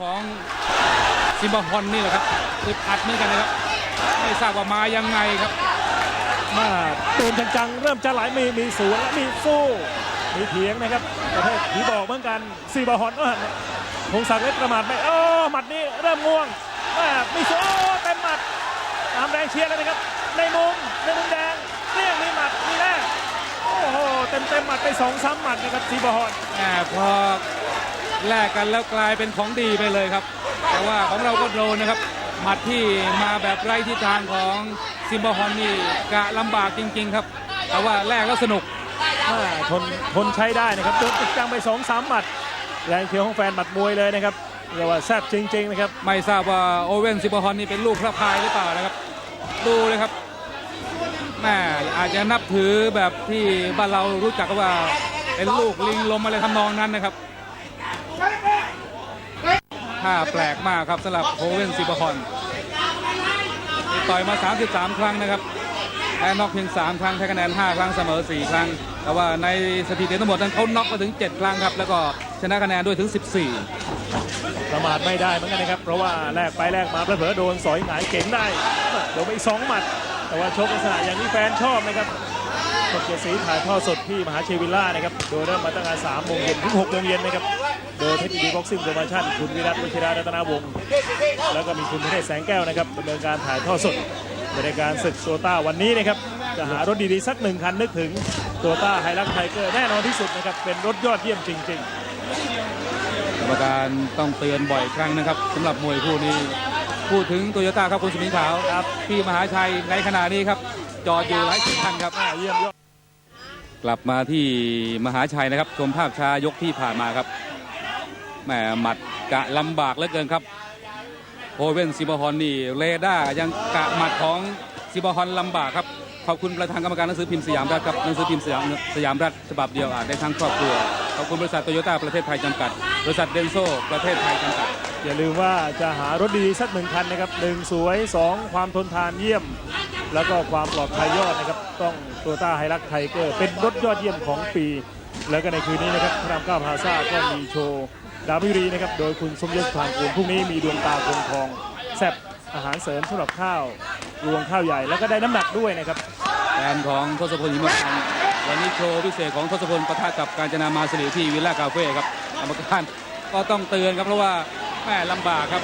ของซิมบาฮอนนี่แหละครับอึดอัดเหมือนกันนะครับ ไม่ทราบว่ามายังไงครับมาตูนจังๆ เริ่มจะไหลมีมีสวนและมีสู้มีเถียงนะครับประเภทผีบอกเหมือนกันซีบาฮอนว่าพงศักดิ์เล็กประมาทไปโอ้หมัดนี้เริ่มง่วงว่ามีสวนโอ้เต็มหมัดตามแรงเชียร์เลยนะครับ ในมุมในมุมแดงเรียกมีหมัดมีแรกโอ้โหเต็มเต็มๆหมัดไปสองสามหมัดนะครับซีบาฮอนแหมพอ แลกกันแล้วกลายเป็นของดีไปเลยครับ แต่ว่าของเราก็โดนนะครับ หมัดที่มาแบบไร้ทิศทางของซิมบาฮอนนี่กะลำบากจริง ๆ ครับ แต่ว่าแลกแล้วสนุกอ่าทนทนใช้ได้นะครับโดนติดจังไปสองสามหมัดแรงเชียร์ของแฟนหมัดมวยเลยนะครับเรียกว่าแซ่บจริง ๆ นะครับ ไม่ทราบว่าโอเว่นซิมบาฮอนนี่เป็นลูกพระพายหรือเปล่านะครับ ดูเลยครับแม่อาจจะนับถือแบบที่บ้านเรารู้จักว่าเป็นลูกลิงลมอะไรทำนองนั้นนะครับ ท่าแปลกมากครับสำหรับโอเว่นซิมบาฮอนต่อยมา 33 ครั้งนะครับแพ้น็อกเพียง 3 ครั้งแพ้คะแนน 5 ครั้งเสมอ 4 ครั้ง แต่ว่าในสถิติทั้งหมดนั้นเขาน็อกมาถึง 7 ครั้งครับ แล้วก็ชนะคะแนนด้วยถึง 14 ประมาทไม่ได้เหมือนกันนะครับ เพราะว่าแลกไปแลกมาเผลอโดนสอยหงายเก่งได้โดนไปอีกสองหมัด แต่ว่าชกลักษณะอย่างนี้แฟนชอบนะครับ ชมเกียรติศรีถ่ายทอดสดที่มหาเชวิลล่านะครับ โดยเริ่มมาตั้งแต่3โมงเย็นถึง6โมงเย็นนะครับ โดยเทคนิคบ็อกซิ่งโปรโมชั่นคุณวิรัตวชิระรัตนาวงศ์แล้วก็มีคุณพเทศแสงแก้วนะครับดำเนินการถ่ายทอดสดในการศึกโตต้าวันนี้นะครับ จะหารถดีๆ สักหนึ่งคันนึกถึงโตต้าไฮรักไทเกอร์แน่นอนที่สุดนะครับ เป็นรถยอดเยี่ยมจริงๆกรรมการต้องเตือนบ่อยครั้งนะครับสำหรับมวยคู่นี้พูดถึงโตโยต้าครับคุณสมิงขาวครับที่มหาชัยในขณะนี้ครับจอดอยู่หลายสิบคันครับอ่าเยี่ยมยอด กลับมาที่มหาชัยนะครับ ชมภาพช้ายกที่ผ่านมาครับแหมหมัดกะลำบากเหลือเกินครับโอเว่นซิบฮอนนี่เรด้ายังกะหมัดของซิบฮอนลำบากครับขอบคุณประธานกรรมการหนังสือพิมพ์สยามรัฐครับหนังสือพิมพ์สยามสยามรัฐฉบับเดียวอ่านได้ทั้งครอบครัวขอบคุณบริษัทโตโยต้าประเทศไทยจำกัด บริษัทเดนโซประเทศไทยจำกัด อย่าลืมว่าจะหารถดีสักหนึ่งคันนะครับหนึ่งสวย 2 ความทนทานเยี่ยม แล้วก็ความปลอดภัยยอดนะครับ ต้องโตต้าไฮรักไทเกอร์เป็นรถยอดเยี่ยมของปี แล้วก็ในคืนนี้นะครับพระรามเก้าพาซาก็มีโชว์ดาวมิรีนะครับ โดยคุณสมยศทางกูลพรุ่งนี้มีดวงตาคงทองแซ่บอาหารเสริมสำหรับข้าวรวงข้าวใหญ่แล้วก็ได้น้ำหนักด้วยนะครับแฟนของทศพลหิมพานต์วันนี้โชว์พิเศษของทศพลประทะกับการจนามาสิริที่วิลล่าคาเฟ่ครับกรรมการก็ต้องเตือนครับเพราะว่าแม่ลำบากครับ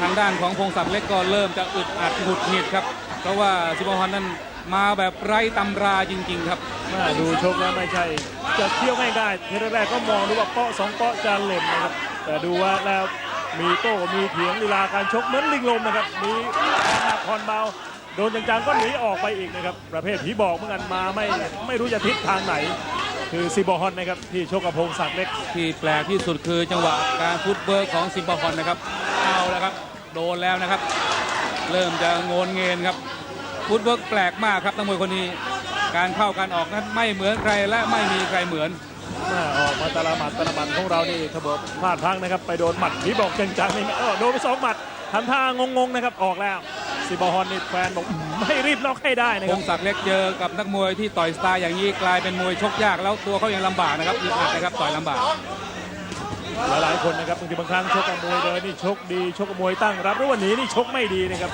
ทางด้านของพงศักดิ์เล็กก็เริ่มจะอึดอัดหงุดหงิดครับ เพราะว่าซิบฮอนนั้นมาแบบไร้ตำราจริง ๆ ครับมาดูชกแล้วไม่ใช่ จะเที่ยวง่ายๆทีแรกๆก็มองดูว่าเปาะสองเปาะจะเล่นนะครับ แต่ดูว่าแล้วมีโต้มีเถียงลีลาการชกเหมือนลิงลมนะครับ มีหนักคอนเบาโดนจังๆก็หนีออกไปอีกนะครับ ประเภทผีบอกเหมือนกันมาไม่ไม่รู้จะทิศทางไหน คือซิบอฮอนนะครับที่ชกกับพงศักดิ์เล็ก ที่แปลกที่สุดคือจังหวะการฟุตเบิร์กของซิมบาฮอนนะครับเอาแล้วครับโดนแล้วนะครับ เริ่มจะโงนเงินครับฟุตเบิร์กแปลกมากครับนักมวยคนนี้ การเข้าการออกนั้นไม่เหมือนใครและไม่มีใครเหมือนมาออกมาตะละหมัดตะละหมัดของเรานี่ทบพลาดพลังนะครับ ไปโดนหมัดผีบอกจังๆนี่เออโดนไปสองหมัดทำท่างงๆนะครับออกแล้วซิบอฮอนนี่แฟนบอกไม่รีบล็อกให้ได้นะพครับงศักดิ์เล็กเจอกับนักมวยที่ต่อยสไตล์อย่างนี้กลายเป็นมวยชกยากแล้วตัวเขายังลำบากนะครับอึดอัดนะครับต่อยลำบาก หลายๆคนนะครับบางทีบางครั้งชกกับมวยเดินนี่ชกดีชกกับมวยตั้งรับหรือว่าหนีนี่ชกไม่ดีนะครับ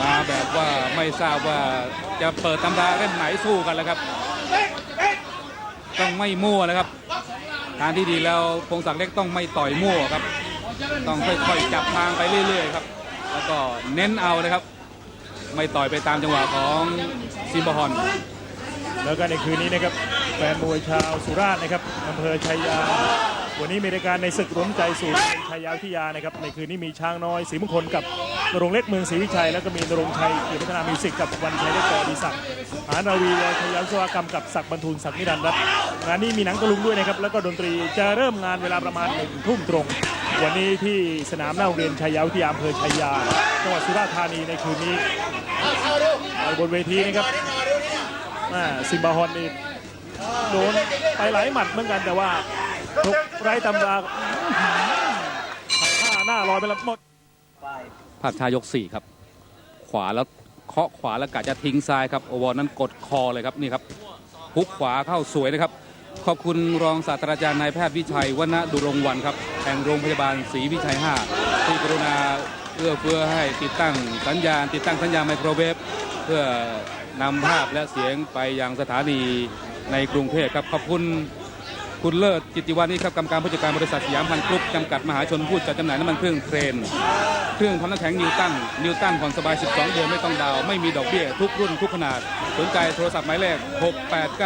มาแบบว่าไม่ทราบว่าจะเปิดตำราเล่มไหนสู้กันแล้วครับ ต้องไม่มั่วนะครับทางที่ดีแล้วพงศักดิ์เล็กต้องไม่ต่อยมั่วครับ ต้องค่อยๆจับทางไปเรื่อยๆครับ แล้วก็เน้นเอานะครับ ไม่ต่อยไปตามจังหวะของซิมบาฮอน แล้วก็ในคืนนี้นะครับแฟนมวยชาวสุราษฎร์นะครับอำเภอชัยยา วันนี้มีรายการในศึกรวมใจสู่ชัยยาวิทยานะครับในคืนนี้มีช้างน้อยศรีมงคลกับนรงเล็กเมืองศรีวิชัย แล้วก็มีนรงชัยเกียรติพัฒนามิวสิกกับวันชัยเล็กกอดีศักดิ์หานราวีชัยยาวิศวกรรมกับศักดิ์บรรทุนศักดิ์นิรันดร์รัตน์งานนี้มีหนังตะลุงด้วยนะครับแล้วก็ดนตรีจะเริ่มงานเวลาประมาณหนึ่งทุ่มตรง วันนี้ที่สนามหน้าโรงเรียนชัยยาวิทยาอำเภอชัยยาจังหวัดสุราษฎร์ธานีในคืนนี้บนเวทีนะครับ อ่าซิมบาฮอนนี่โดนไปหลายหมัดเหมือนกันแต่ว่าทุกไร้ตำราหน้าหน้าลอยไปแล้วหมดภาพชายก4ครับ ขวาแล้วเคาะขวาแล้วกะจะทิ้งซ้ายครับโอวอนั้นกดคอเลยครับนี่ครับฮุกขวาเข้าสวยนะครับ ขอบคุณรองศาสตราจารย์นายแพทย์วิชัยวณดุรงวันครับแห่งโรงพยาบาลศรีวิชัย 5 ที่กรุณาเอื้อเฟื้อให้ติดตั้งสัญญาณ ติดตั้งสัญญาณไมโครเวฟเพื่อ นำภาพและเสียงไปยังสถานีในกรุงเทพครับขอบคุณคุณเลิศจิตติวานิชครับกรรมการผู้จัดการบริษัทสยามพันธุ์กรุ๊ปจำกัดมหาชนผู้จัดจำหน่ายน้ำมันเครื่องเทรน เครื่องทำน้ำแข็งนิวตันนิวตันผ่อนสบาย 12 เดือนไม่ต้องดาว ไม่มีดอกเบี้ย ทุกรุ่นทุกขนาด สนใจโทรศัพท์หมายเลข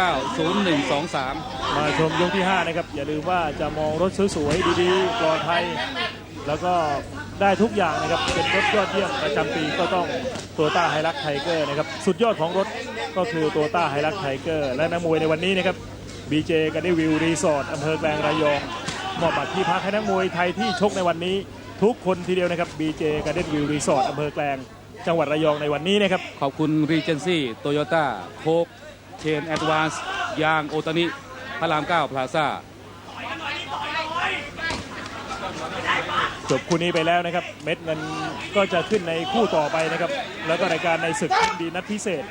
6890123 มาชมยกที่ 5 นะครับ อย่าลืมว่าจะมองรถสวยๆดีๆปลอดภัยแล้วก็ ได้ทุกอย่างนะครับเป็นรถยอดเยี่ยมประจำปีก็ต้องโตต้าไฮรักไทเกอร์นะครับสุดยอดของรถก็คือโตต้าไฮรักไทเกอร์และนักมวยในวันนี้นะครับบีเจกันได้วิวรีสอร์ทอำเภอแกลงระยองมอบบัตรที่พักให้นักมวยไทยที่ชกในวันนี้ทุกคนทีเดียวนะครับบีเจกันได้วิวรีสอร์ทอำเภอแกลงจังหวัดระยองในวันนี้นะครับขอบคุณรีเจนซี่โตโยต้าโคกเชนแอดวานซ์ยางโอตานิพระราม9พลาซ่า จบคู่นี้ไปแล้วนะครับ เม็ดเงินก็จะขึ้นในคู่ต่อไปนะครับ แล้วก็รายการในศึกดีนัดพิเศษ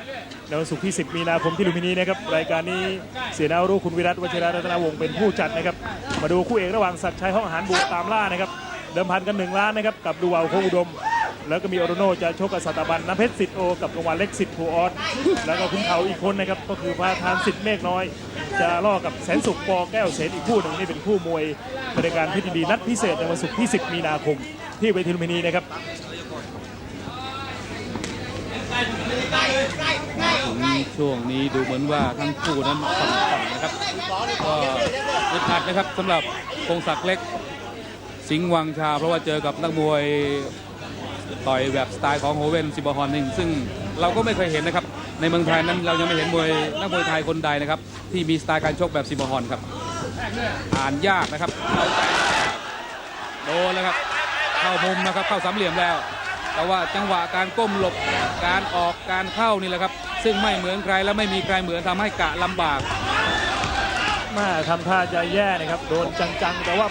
ในวันศุกร์ที่ 10 มีนาคมที่ลุมพินีนะครับรายการนี้เสียนารู้คุณวิรัตวชิระรัตนวงศ์เป็นผู้จัดนะครับ มาดูคู่เอกระหว่างสัตว์ชัยห้องอาหารบุกตามล่านะครับ เดิมพันกัน1ล้านนะครับกับดูวาวโคอุดม แล้วก็มีออโรโนจะชกกับสัตบันน้ำเพชรสิทธิโอ กับรางวัลเล็กสิทธิ์ทูออสแล้วก็คุณเขาอีกคนนะครับ ก็คือพระทานสิทธิ์เมฆน้อย จะล่อกับแสนสุขปอแก้วเสนอีกคู่หนึ่งนี่เป็นคู่มวยบรายการพิธีดีนัดพิเศษในวันศุกร์ที่ 10 มีนาคม ที่เวทีลุมพินีนะครับถึงช่วงนี้ดูเหมือนว่าทั้งคู่นั้นผ่อนผ่อนนะครับก็อึดอัดนะครับสำหรับพงศักดิ์เล็ก สิงห์วังชา เพราะว่าเจอกับนักมวย ต่อยแบบสไตล์ของโฮเวนซิบฮอนหนึ่งซึ่งเราก็ไม่เคยเห็นนะครับ ในเมืองไทยนั้นเรายังไม่เห็นมวยนักมวยไทยคนใดนะครับ ที่มีสไตล์การชกแบบซิบฮอนครับอ่านยากนะครับเข้าใจโดนแล้วครับ เข้ามุมนะครับเข้าสามเหลี่ยมแล้ว แต่ว่าจังหวะการก้มหลบการออกการเข้านี่แหละครับ ซึ่งไม่เหมือนใครและไม่มีใครเหมือนทำให้กะลำบากมาทำท่าจะแย่นะครับ โดนจังๆ แต่ว่า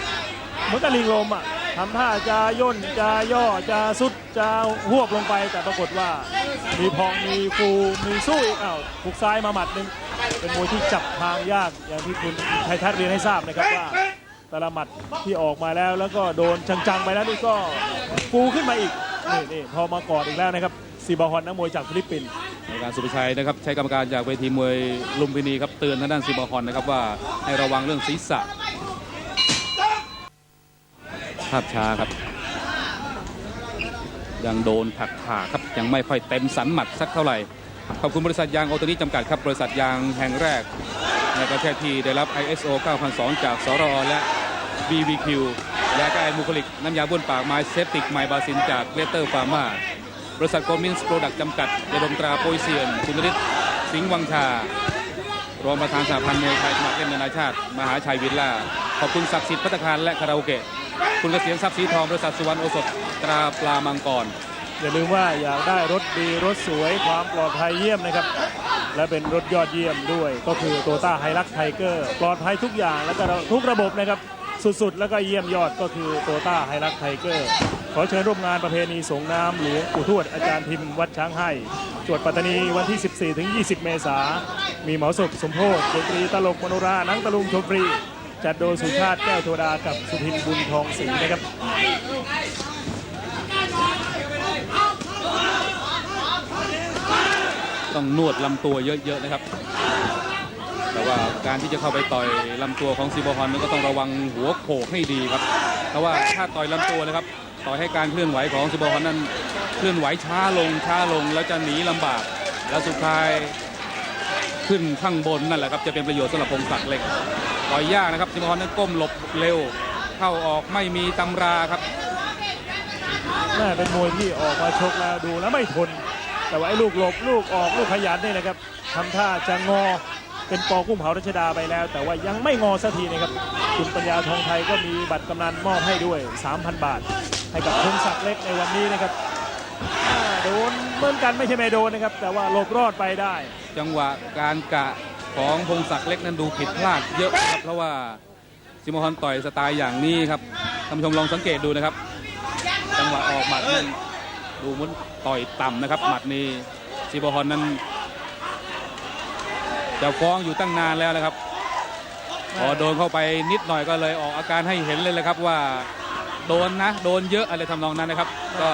เหมือนกับลิงลมอะ ทำท่าจะย่นจะย่อจะสุดจะหวบลงไป แต่ปรากฏว่ามีพองมีฟูมีสู้อีกอ้าวถูกซ้ายมาหมัดหนึ่งเป็นมวยที่จับทางยากอย่างที่คุณไทยทัศน์เรียนให้ทราบนะครับว่าแต่ละหมัดที่ออกมาแล้วแล้วก็โดนจังๆไปแล้วนี่ก็ฟูขึ้นมาอีกนี่นี่พอมากอดอีกแล้วนะครับซีบาฮอนนักมวยจากฟิลิปปินส์ในการสุภชัยนะครับใช้กรรมการจากเวทีมวยลุมพินีครับเตือนทางด้านซิบาฮอนนะครับว่าให้ระวังเรื่องศีรษะ ภาพช้าครับ ยังโดนถักขาครับยังไม่ค่อยเต็มสันหมัดสักเท่าไหร่ ขอบคุณบริษัทยางโอโตนิจำกัดครับ บริษัทยางแห่งแรก ในประเทศที่ได้รับ ISO 9002 จากสรอและ BBQ และก็ไอมูคลิก น้ำยาบ้วนปากไม้เซฟติกไมบาซินจากเลเตอร์ฟาร์มาบริษัทโกมินส์โปรดักต์จำกัดยาดมตราโปยเซียนคุณฤทธิ์สิงห์วังชารองประธานสหพันธ์มวยไทยสมัครเล่นนานาชาติ มหาชัยวิลล่า ขอบคุณศักดิ์สิทธิ์พัตตาคารและคาราโอเกะ คุณเกษียณทรัพย์สีทองบริษัทสุวรรณโอสถตราปลามังกร อย่าลืมว่าอยากได้รถดีรถสวยความปลอดภัยเยี่ยมนะครับ และเป็นรถยอดเยี่ยมด้วย ก็คือโตต้าไฮรักไทเกอร์ปลอดภัยทุกอย่างแล้วก็ทุกระบบนะครับสุดๆ แล้วก็เยี่ยมยอดก็คือโตต้าไฮรักไทเกอร์ขอเชิญร่วมงานประเพณีสงน้ำหลวงปู่ทวดอาจารย์พิมพ์วัดช้างให้จวดปัตตานีวันที่ 14 ถึง 20 เมษามีหมาศพสมโพธิดนตรีตลกมโนรานังตะลุงชมฟรี จัดโดยสุชาติแก้วโทดากับสุทินบุญทองศรีนะครับต้องนวดลำตัวเยอะๆนะครับ แต่ว่าการที่จะเข้าไปต่อยลำตัวของซีบอฮอนนั้นก็ต้องระวังหัวโขกให้ดีครับ เพราะว่าถ้าต่อยลำตัวนะครับ ต่อยให้การเคลื่อนไหวของซีบอฮอนนั้นเคลื่อนไหวช้าลงช้าลงแล้วจะหนีลำบาก แล้วสุดท้ายขึ้นข้างบนนั่นแหละครับจะเป็นประโยชน์สำหรับพงศักดิ์เล็ก ต่อยยากนะครับซีบอฮอนนั้นก้มหลบเร็ว เข้าออกไม่มีตำราครับน่าเป็นมวยที่ออกมาชกแล้วดูแล้วไม่ทน แต่ว่าไอ้ลูกหลบลูกออกลูกขยันนี่นะครับทำท่าจะงอเป็นปอกุ้งเผารัชดาไปแล้ว แต่ว่ายังไม่งอสักทีนะครับคุณปัญญาทองไทยก็มีบัตรกำนันมอบให้ด้วย 3,000 บาท ให้กับพงศักดิ์เล็กในวันนี้นะครับอ่าโดนเหมือนกันไม่ใช่ไม่โดนนะครับ แต่ว่าหลบรอดไปได้ จังหวะการกะ ของพงศักดิ์เล็กนั้นดูผิดพลาดเยอะครับเพราะว่าซิมฮอนต่อยสไตล์อย่างนี้ครับท่านผู้ชมลองสังเกตดูนะครับ จังหวะออกหมัดนั้นดูมันต่อยต่ำนะครับ หมัดนี้ซิมฮอนนั้นจะฟ้องอยู่ตั้งนานแล้วนะครับพอโดนเข้าไปนิดหน่อยก็เลยออกอาการให้เห็นเลยแหละครับว่าโดนนะโดนเยอะอะไรทำนองนั้นนะครับ ก็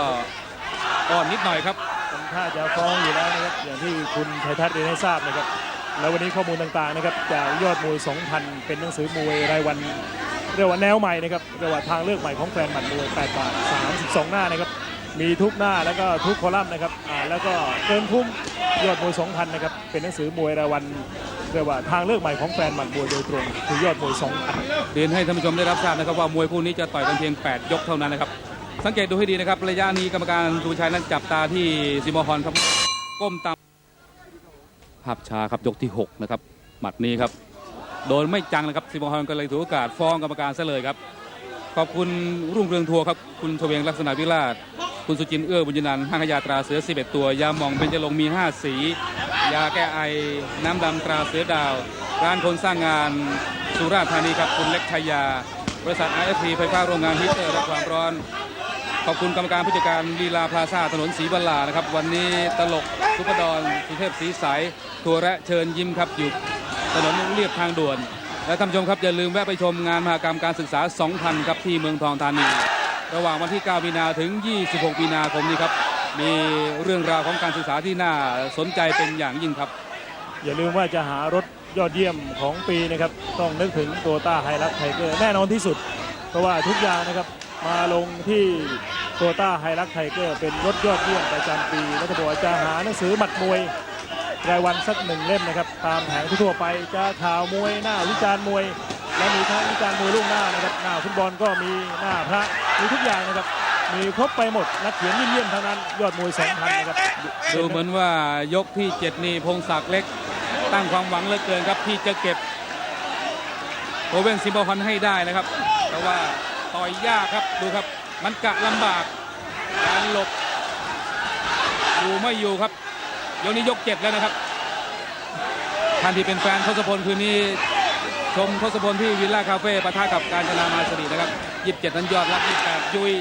อ่อนนิดหน่อยครับทำท่าจะฟ้องอยู่แล้วนะครับอย่างที่คุณชัยทัศน์เรียนให้ทราบนะครับ แล้ววันนี้ข้อมูลต่างๆนะครับจากยอดมวย 2,000 เป็นหนังสือมวยรายวันเรียกว่าแนวใหม่นะครับเรียกว่าทางเลือกใหม่ของแฟนหมัดมวย8บาท32 หน้านะครับมีทุกหน้าแล้วก็ทุกคอลัมน์นะครับอ่าแล้วก็เกินคุ้มยอดมวย 2,000 นะครับเป็นหนังสือมวยรายวันเรียกว่าทางเลือกใหม่ของแฟนหมัดมวยโดยตรงคือยอดมวย 2,000 เรียนให้ท่านผู้ชมได้รับทราบนะครับว่ามวยคู่นี้จะต่อยกันเพียง 8 ยกเท่านั้นนะครับสังเกตดูให้ดีนะครับระยะนี้กรรมการสุชัยนั้นจับตาที่ซิมอฮอนครับก้มตาม ภาพช้าครับยกที่ 6 นะครับ หมัดนี้ครับ โดนไม่จังนะครับซิมอฮอนก็เลยถือโอกาสฟ้องกรรมการซะเลยครับ ขอบคุณรุ่งเรืองทัวร์ครับ คุณทเวงลักษณะวิราช คุณสุจินเอื้อบุญยนันท์ห้างขยาตราเสือ 11 ตัวยาหมองเบญจรงมี 5 สี ยาแก้ไอน้ำดำตราเสือดาว ร้านคนสร้างงานสุราษฎร์ธานีครับคุณเล็กชัยยาบริษัท IFP ไฟฟ้าโรงงานฮีเตอร์และความร้อน ขอบคุณกรรมการผู้จัดการลีลาพลาซาถนนศรีบรรลานะครับ วันนี้ตลกซุปเปอร์ดอนสุเทพศรีใสทัวระเชิญยิ้มครับอยู่ถนนเรียบทางด่วน และท่านผู้ชมครับอย่าลืมแวะไปชมงานมหกรรมการศึกษา 2,000 ครับที่เมืองทองธานี ระหว่างวันที่ 9 มีนาถึง 26 มีนาคมนี้ครับ มีเรื่องราวของการศึกษาที่น่าสนใจเป็นอย่างยิ่งครับ อย่าลืมว่าจะหารถยอดเยี่ยมของปีนะครับต้องนึกถึงโตต้าไฮรักไทเกอร์แน่นอนที่สุด เพราะว่าทุกอย่างนะครับ มาลงที่โตต้าไฮรักไทเกอร์เป็นรถยอดเยี่ยมประจำปีแล้วก็บอกจะหาหนังสือหมัดมวยรายวันสักหนึ่งเล่มนะครับ ตามแผงทั่วไปจะข่าวมวยหน้าวิจารณ์มวย และมีทั้งวิจารณ์มวยล่วงหน้านะครับหน้าฟุตบอลก็มีหน้าพระมีทุกอย่างนะครับมีครบไปหมดนักเขียนเยี่ยมๆทั้งนั้น ยอดมวย2,000นนะครับดูเหมือนว่ายกที่7นี่พงศักดิ์เล็ก ตั้งความหวังเหลือเกินครับที่จะเก็บโอเว่นซิมบอลฮอนให้ได้นะครับ แต่ว่า ต่อยยากครับดูครับ มันกะลำบากการหลบอยู่ไม่อยู่ครับยกนี้ยกเจ็ดแล้วนะครับท่านที่เป็นแฟนทศพลคืนนี้ชมทศพลที่วิลล่าคาเฟ่ปะทะกับการจนามาสดีนะครับ 27 นั้นยอดรัก28ยุ้ย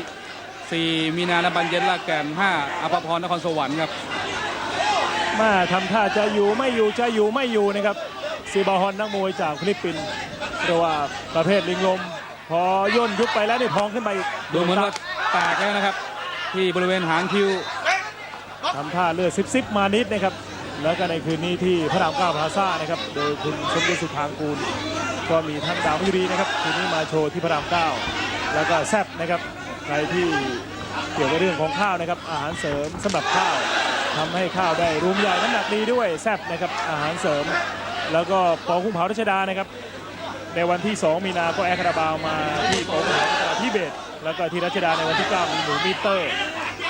4 มีนานบันเย็นลากแก่น5อภพรนครสวรรค์ครับมาทำท่าจะอยู่ไม่อยู่จะอยู่ไม่อยู่นะครับซีบาฮอนนักมวยจากฟิลิปปินส์เรียกว่าประเภทลิงลม พอย่นยุบไปแล้วนี่พองขึ้นไปอีกดูเหมือนว่าแตกแล้วนะครับ ที่บริเวณหางคิ้วทำท่าเลือดซิบซิบมานิดนะครับ แล้วก็ในคืนนี้ที่พระรามเก้าพลาซ่านะครับ โดยคุณสมเด็จสุธางกูล ก็มีท่านดาวมยุรีนะครับคืนนี้มาโชว์ที่พระรามเก้าแล้วก็แซบนะครับใครที่เกี่ยวกับเรื่องของข้าวนะครับ อาหารเสริมสำหรับข้าวทำให้ข้าวได้รูมใหญ่น้ำหนักดีด้วยแซบนะครับอาหารเสริม แล้วก็ปอคุ้งเผารัชดานะครับ ในวันที่ 2 มีนาก็แอร์คาราบาวมาที่ปอคุ้งเผาที่เบสแล้วก็ที่รัชดาในวันที่ 9 มีหนูมิเตอร์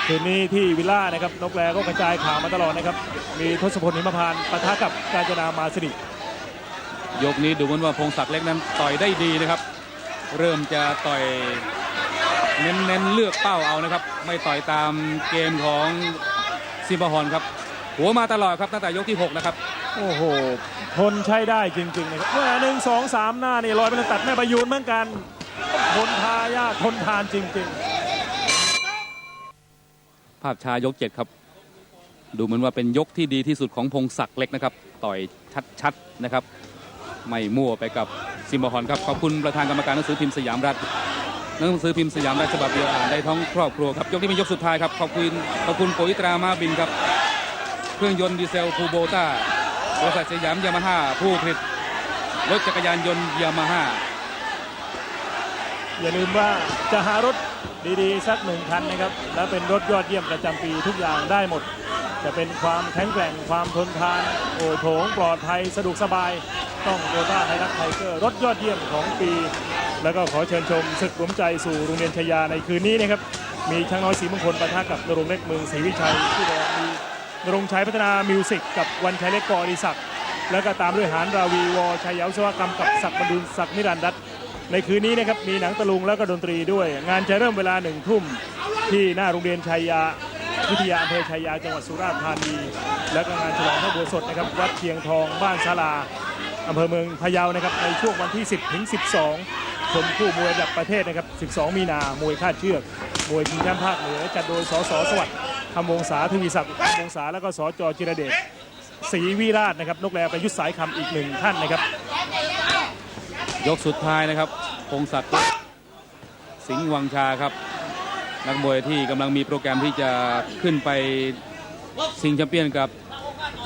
คืนนี้ที่วิลล่านะครับนกแรก็กระจายข่าวมาตลอดนะครับ มีทศพลหิมพานปะทะกับกาญจนามาสิริยกนี้ดูเหมือนว่าพงศักดิ์เล็กนั้นต่อยได้ดีนะครับ เริ่มจะต่อยเน้นๆเลือกเป้าเอานะครับ ไม่ต่อยตามเกมของซิมบาฮอนครับ หัวมาตลอดครับตั้งแต่ยกที่ 6 นะครับ โอ้โหทนใช้ได้จริงๆนะครับเมื่อหนึ่งสองสามหน้านี่ลอยไปเลยตัดแม่ประยูนเหมือนกันทนทายาททนทานจริง ภาพชายก7ครับ ดูเหมือนว่าเป็นยกที่ดีที่สุดของพงศักดิ์เล็กนะครับ ต่อยชัดๆนะครับ ไม่มั่วไปกับซิมบาฮอนครับ ขอบคุณประธานกรรมการหนังสือพิมพ์สยามรัฐหนังสือพิมพ์สยามรัฐฉบับเดียวอ่านได้ท้องครอบครัวครับยกนี้เป็นยกสุดท้ายครับขอบคุณขอบคุณโปรยตรามาบินครับ เครื่องยนต์ดีเซลคูโบต้า บริษัทสยามยามาฮ่าผู้ผลิตรถจักรยานยนต์ยามาฮ่าอย่าลืมว่าจะหารถดีๆ สักหนึ่งคันนะครับ และเป็นรถยอดเยี่ยมประจำปีทุกอย่างได้หมด จะเป็นความแข็งแกร่งความทนทาน โอโถงปลอดภัยสะดวกสบาย ต้องโตต้าไฮรักไทเกอร์รถยอดเยี่ยมของปี แล้วก็ขอเชิญชมศึกรวมใจสู่โรงเรียนชยาในคืนนี้นะครับ มีช้างน้อยสีมงคลปะทะกับนรงเล็กเมืองศรีวิชัยที่บอกมี นรงชัยพัฒนามิวสิกกับวันชัยเล็กกออดิศักดิ์แล้วก็ตามด้วยหานราวีวอชัยเยาวิศวกรรมกับศักดิ์บรรดุลศักดิ์นิรันดร์รัตในคืนนี้นะครับมีหนังตะลุงแล้วก็ดนตรีด้วย งานจะเริ่มเวลาหนึ่งทุ่มที่หน้าโรงเรียนชัยยาวิทยาอำเภอชัยยาจังหวัดสุราษฎร์ธานี แล้วก็งานฉลองพระอุโบสถนะครับวัดเชียงทองบ้านศาลาอำเภอเมืองพะเยานะครับในช่วงวันที่ 10ถึง12 ชมคู่มวยระดับประเทศนะครับ 12 มีนามวยคาดเชือก มวยชิงแชมป์ภาคเหนือจัดโดยสสสวัสดิ์คำวงศาทวีศักดิ์คำวงศาแล้วก็สจจิรเดชศรีวิราชนะครับนกแลประยุทธ์สายคำอีกหนึ่งท่านนะครับ ยกสุดท้ายนะครับพงศักดิ์สิงห์วังชาครับ นักมวยที่กำลังมีโปรแกรมที่จะขึ้นไปชิงแชมเปี้ยนกับ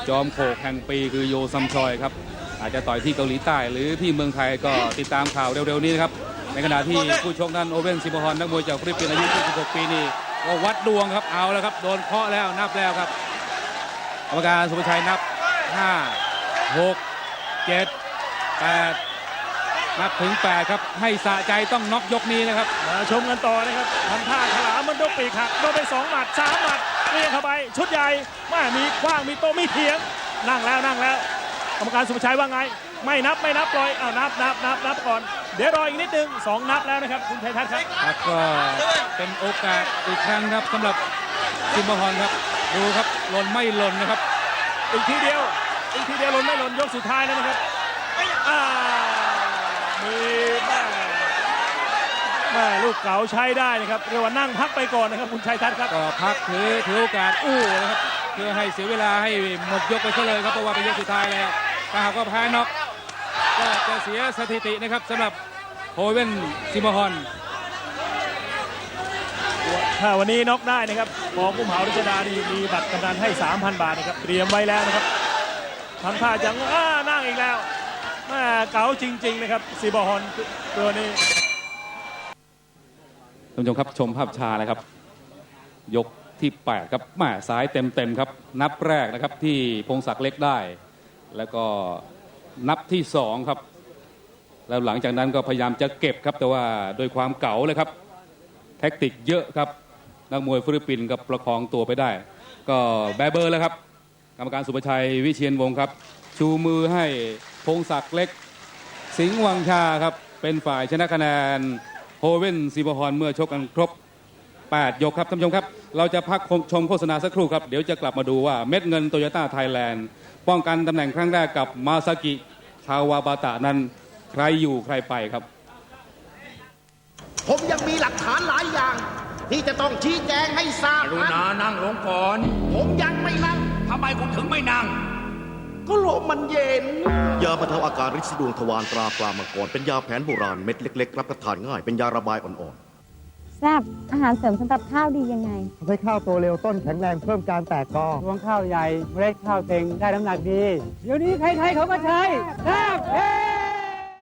จอมโขกแห่งปีคือโยซัมชอยครับ อาจจะต่อยที่เกาหลีใต้หรือที่เมืองไทยก็ติดตามข่าวเร็วๆนี้นะครับ ในขณะที่ผู้ชกนั้นโอเว่นซิมฮอนนักมวยจากฟิลิปปินส์อายุ 26 ปีนี่ก็วัดดวงครับเอาแล้วครับ โดนเคาะแล้วนับแล้วครับกรรมการสุภชัยนับ 5 6 7 8นับถึง 8 ครับ ให้สะใจต้องน็อกยกนี้นะครับมาชมกันต่อนะครับทำท่าขลามันดกปีกหักโดนไปสองหมัดสามหมัดเรียงเข้าไป ชุดใหญ่ว่มีคว้างมีโตมีเถียง นั่งแล้วนั่งแล้ว กรรมการสุภชัยว่าไง ไม่นับไม่นับปล่อยอ้าวนับนับนับนับก่อน เดี๋ยวรออีกนิดนึงสองนับแล้วนะครับคุณชัยทัศน์ครับครับก็เป็นโอกาสอีกครั้งครับสำหรับซิมฮอนครับ ดูครับหล่นไม่หล่นนะครับ อีกทีเดียว อีกทีเดียวหล่นไม่หล่นยกสุดท้ายแล้วนะครับอ่ามีแม่แม่ลูกเก๋าใช้ได้นะครับเรียกว่านั่งพักไปก่อนนะครับคุณชัยทัศน์ครับก็พักถือถือโอกาสอู้นะครับเพื่อให้เสียเวลาให้หมดยกไปซะเลยครับเพราะว่าเป็นยกสุดท้ายแล้ว ถ้าหากว่าแพ้น็อกก็จะเสียสถิตินะครับสำหรับโฮเว่นซิมฮอนถ้าวันนี้น็อกได้นะครับปอกุ้มเหารัชดานี่มีบัตรกำนันให้ 3,000 บาทนะครับ เตรียมไว้แล้วนะครับทำท่าจังอ้านั่งอีกแล้วแม่เก๋าจริง ๆ นะครับซีบอฮอนตัวนี้ท่านผู้ชมครับชมภาพช้านะครับ ยกที่ 8 ครับแหม่ซ้ายเต็ม ๆ ครับ นับแรกนะครับที่พงศักดิ์เล็กได้ แล้วก็นับที่2ครับ แล้วหลังจากนั้นก็พยายามจะเก็บครับ แต่ว่าโดยความเก๋าเลยครับ แท็กติกเยอะครับ นักมวยฟิลิปปินส์กับประคองตัวไปได้ ก็แบเบอร์แล้วครับ กรรมการสุภชัยวิเชียนวงศ์ครับ ชูมือให้พงศักดิ์เล็ก สิงห์วังชาครับ เป็นฝ่ายชนะคะแนนโฮเว่นซีบอฮอนเมื่อชกกันครบ 8 ยกครับท่านผู้ชมครับ เราจะพักชมโฆษณาสักครู่ครับ เดี๋ยวจะกลับมาดูว่าเม็ดเงินโตโยต้าไทยแลนด์ ป้องกันตำแหน่งครั้งแรกกับมาซากิคาวาบาตะนั้นใครอยู่ใครไปครับ ผมยังมีหลักฐานหลายอย่าง ที่จะต้องชี้แจงให้ทราบกรุณานั่งลงก่อน ผมยังไม่นั่งทำไมคุณถึงไม่นั่ง ก็ลมมันเย็น ยาบรรเทาอาการริดสีดวงทวารตราปลามังกรเป็นยาแผนโบราณเม็ดเล็กๆ รับประทานง่าย เป็นยาระบายอ่อนๆ แซ่บอาหารเสริมสำหรับข้าวดียังไงทำให้ข้าวโตเร็วต้นแข็งแรงเพิ่มการแตกกอรวงข้าวใหญ่เมล็ดข้าวเต็งได้น้ำหนักดี เดี๋ยวนี้ใครๆเขาก็ใช้แซ่บเฮ้